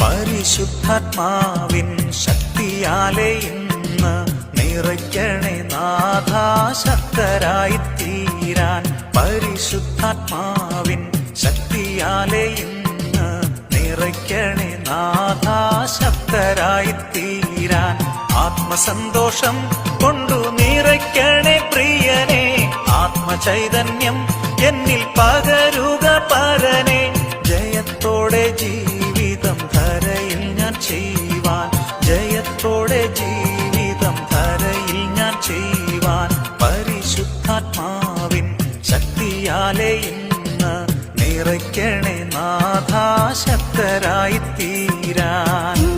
പരിശുദ്ധാത്മാവിൻ ശക്തിയാലെ ഇന്ന് നിറയ്ക്കണേ നാഥാശക്തരായി തീരാൻ പരിശുദ്ധാത്മാവിൻ ശക്തിയാലെ ഇന്ന് നിറയ്ക്കണേ നാഥാശക്തരായി തീരാൻ ആത്മസന്തോഷം കൊണ്ടു നിറയ്ക്കണേ പ്രിയനെ ആത്മചൈതന്യം എന്നിൽ പകരുക പരനെ ജയത്തോടെ ഞാൻ ചെയ്യുവാൻ. ജയത്തോടെ ജീവിതം ധരയിൽ ഞാൻ ചെയ്യുവാൻ. പരിശുദ്ധാത്മാവിൻ ശക്തിയാലെ ഇന്ന് നിറയ്ക്കണേ നാഥാശക്തരായി തീരാൻ